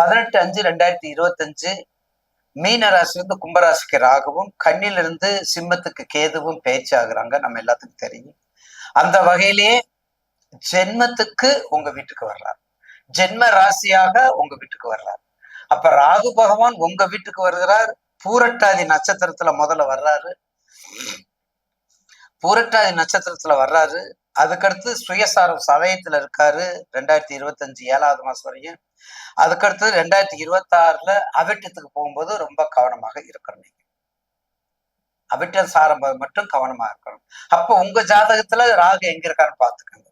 பதினெட்டு அஞ்சு ரெண்டாயிரத்தி இருபத்தஞ்சு மீன ராசிலிருந்து கும்பராசிக்கு ராகவும் கண்ணிலிருந்து சிம்மத்துக்கு கேதுவும் பேச்சு ஆகுறாங்க நம்ம எல்லாத்துக்கும் தெரியும். அந்த வகையிலேயே ஜென்மத்துக்கு உங்க வீட்டுக்கு வர்றார். ஜென்ம ராசியாக உங்க வீட்டுக்கு வர்றார். அப்ப ராகு பகவான் உங்க வீட்டுக்கு வருகிறார். பூரட்டாதி நட்சத்திரத்துல முதல்ல வர்றாரு. பூரட்டாதி நட்சத்திரத்துல வர்றாரு. அதுக்கடுத்து சுயசாரம் சமயத்துல இருக்காரு ரெண்டாயிரத்தி இருபத்தஞ்சு ஏழாவது மாசம் வரையும். அதுக்கடுத்து ரெண்டாயிரத்தி இருபத்தி ஆறுல அவிட்டத்துக்கு போகும்போது ரொம்ப கவனமாக இருக்கணும் நீங்க. அவிட்ட சாரம் மட்டும் கவனமா இருக்கணும். அப்போ உங்க ஜாதகத்துல ராகு எங்க இருக்கான்னு பாத்துக்கோங்க.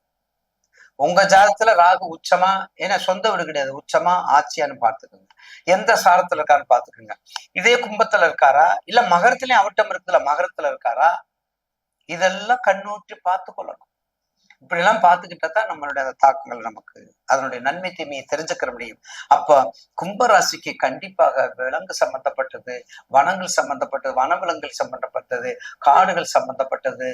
உங்க ஜாதகத்துல ராகு உச்சமா? ஏன்னா சொந்த வீடு கிடையாது. உச்சமா? ஆட்சியான்னு பார்த்துக்கோங்க எந்த சாரத்துல இருக்கான்னு பாத்துக்கோங்க. இதே கும்பத்துல இருக்காரா? இல்ல மகரத்துலயும் அவிட்டம் இருக்குல்ல மகரத்துல இருக்காரா? இதெல்லாம் கண்ணூற்றி பார்த்து கொள்ளணும் இப்படிலாம் பார்த்துக்கிட்டா தான் நம்மளுடைய அந்த தாக்கங்கள் நமக்கு அதனுடைய நன்மை தீமையை தெரிஞ்சுக்கிற முடியும். அப்போ கும்பராசிக்கு கண்டிப்பாக விலங்கு சம்பந்தப்பட்டது வனங்கள் சம்பந்தப்பட்டது வனவிலங்குகள் சம்பந்தப்பட்டது காடுகள் சம்பந்தப்பட்டது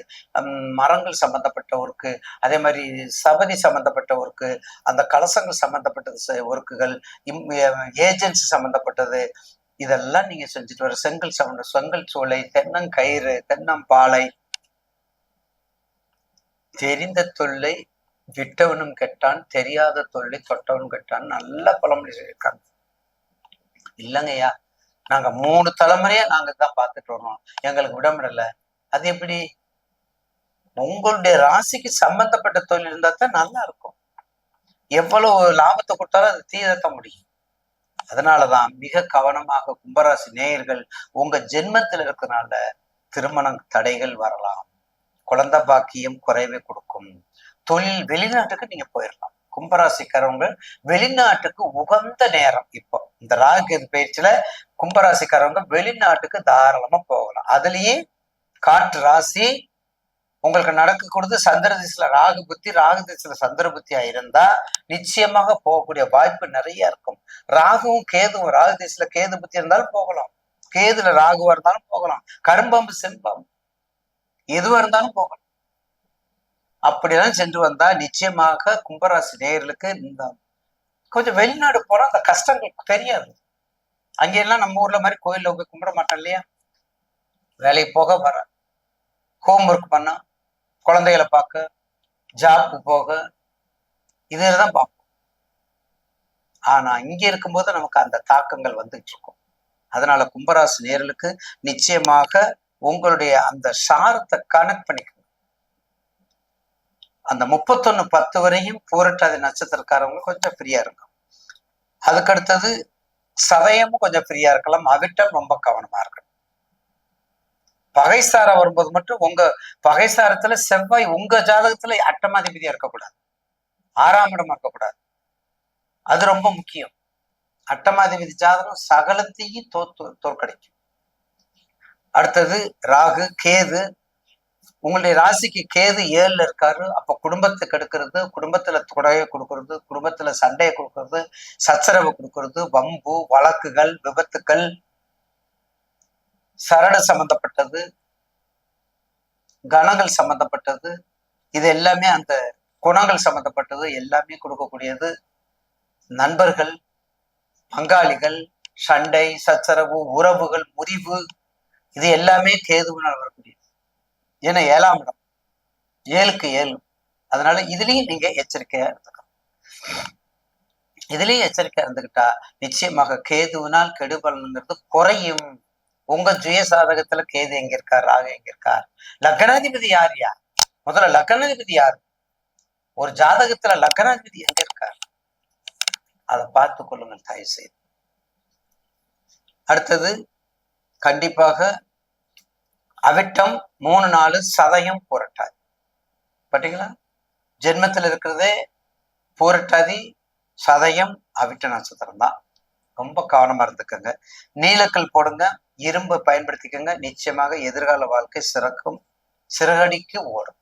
மரங்கள் சம்பந்தப்பட்டவருக்கு அதே மாதிரி சபதி சம்பந்தப்பட்டவருக்கு அந்த கலசங்கள் சம்பந்தப்பட்டது ஒர்க்குகள் இம் ஏஜென்சி சம்பந்தப்பட்டது இதெல்லாம் நீங்க செஞ்சுட்டு வர செங்கல் சம்பந்த செங்கல் சூளை தென்னங்கயிறு தென்னம்பாலை தெரிந்த தொல்லை விட்டவனும் கெட்டான் தெரியாத தொல்லை தொட்டவனும் கெட்டான். நல்ல பழமொழி சொல்லியிருக்காங்க. இல்லைங்கய்யா நாங்க மூணு தலைமுறையா நாங்க தான் பார்த்துட்டு வரோம் எங்களுக்கு விடமிடல அது எப்படி? உங்களுடைய ராசிக்கு சம்பந்தப்பட்ட தொழில் இருந்தா தான் நல்லா இருக்கும். எவ்வளவு லாபத்தை கொடுத்தாலும் அது தீரத்த முடியும். அதனாலதான் மிக கவனமாக கும்பராசி நேயர்கள் உங்க ஜென்மத்தில் இருக்கிறனால திருமணம் தடைகள் வரலாம். குழந்தை பாக்கியம் குறைவை கொடுக்கும். தொழில் வெளிநாட்டுக்கு நீங்க போயிடலாம் கும்பராசிக்காரவங்க வெளிநாட்டுக்கு உகந்த நேரம் இப்போ. இந்த ராகு பயிற்சியில கும்பராசிக்காரவங்க வெளிநாட்டுக்கு தாராளமா போகலாம். அதுலயே காற்று ராசி உங்களுக்கு நடக்கக்கூடாது சந்திர திசையில ராகு புத்தி ராகு திசையில சந்திர புத்தியா இருந்தா நிச்சயமாக போகக்கூடிய வாய்ப்பு நிறைய இருக்கும். ராகுவும் கேதுவும் ராகு திசையில கேது புத்தி இருந்தாலும் போகலாம். கேதுல ராகுவா இருந்தாலும் போகலாம். கரும்பம்பு செம்பாம்பு எதுவா இருந்தாலும் போகலாம் அப்படிலாம் சென்று வந்தா நிச்சயமாக கும்பராசி நேயர்களுக்கு இந்த கொஞ்சம் வெளிநாடு போனா அந்த கஷ்டங்கள் தெரியாது. அங்கெல்லாம் நம்ம ஊர்ல மாதிரி கோயில்ல போய் கும்பிட மாட்டோம் இல்லையா? வேலைக்கு போக வர. ஹோம் ஒர்க் பண்ண குழந்தைகளை பார்க்க ஜாப்க்கு போக இதுதான் பார்ப்போம். ஆனா இங்க இருக்கும்போது நமக்கு அந்த தாக்கங்கள் வந்துட்டு இருக்கும். அதனால கும்பராசி நேர்களுக்கு நிச்சயமாக உங்களுடைய அந்த சாரத்தை கனெக்ட் பண்ணிக்கணும் அந்த முப்பத்தொன்னு பத்து வரையும் பூரட்டாதி நட்சத்திரக்காரவங்க கொஞ்சம் ஃப்ரீயா இருக்கும் அதுக்கடுத்தது சதயமும் கொஞ்சம் ஃப்ரீயா இருக்கலாம். அவிட்டம் ரொம்ப கவனமா இருக்கணும். பகைசாரம் வரும்போது மட்டும் உங்க பகைசாரத்துல செவ்வாய் உங்க ஜாதகத்துல அட்டமாதிபதியா இருக்கக்கூடாது. ஆறாம் இடமா இருக்கக்கூடாது. அது ரொம்ப முக்கியம். அட்டமாதிபதி ஜாதகம் சகலத்தையும் தோத்து தோற்கடிக்கும். அடுத்தது ராகு கேது. உங்களுடைய ராசிக்கு கேது ஏழுல இருக்காரு. அப்ப குடும்பத்தை கெடுக்கிறது குடும்பத்துல துடையை கொடுக்கறது குடும்பத்துல சண்டையை கொடுக்கறது சச்சரவு கொடுக்கறது வம்பு வழக்குகள் விபத்துக்கள் சரண சம்பந்தப்பட்டது கணங்கள் சம்பந்தப்பட்டது இது எல்லாமே அந்த குணங்கள் சம்பந்தப்பட்டது எல்லாமே கொடுக்கக்கூடியது. நண்பர்கள் பங்காளிகள் சண்டை சச்சரவு உறவுகள் முறிவு இது எல்லாமே கேதுவினால் வரக்கூடியது. ஏன்னா ஏழாம் இடம். ஏழுக்கு ஏழு. அதனால இதுலயும் நீங்க எச்சரிக்கையா இருந்துக்கணும். இதுலயும் எச்சரிக்கையா இருந்துகிட்டா நிச்சயமாக கேதுவினால் கெடுபலன்ங்கிறது குறையும். உங்க ஜுய சாதகத்துல கேது எங்க இருக்கார் ராகு எங்க இருக்கார்? லக்னாதிபதி யார் யார்? முதல்ல லக்னாதிபதி யார்? ஒரு ஜாதகத்துல லக்னாதிபதி எங்க இருக்கார்? அதை பார்த்து கொள்ளுங்கள் தயவு செய்து அடுத்தது கண்டிப்பாக அவிட்டம் மூணு நாலு சதயம் புரட்டாதி. பார்த்தீங்களா ஜென்மத்தில் இருக்கிறதே பூரட்டாதி சதயம் அவிட்ட நட்சத்திரம் தான். ரொம்ப கவனமாக இருந்துக்கோங்க. நீலக்கல் போடுங்க இரும்பு பயன்படுத்திக்கோங்க. நிச்சயமாக எதிர்கால வாழ்க்கை சிறக்கும். சிறகடிக்கு ஓடும்.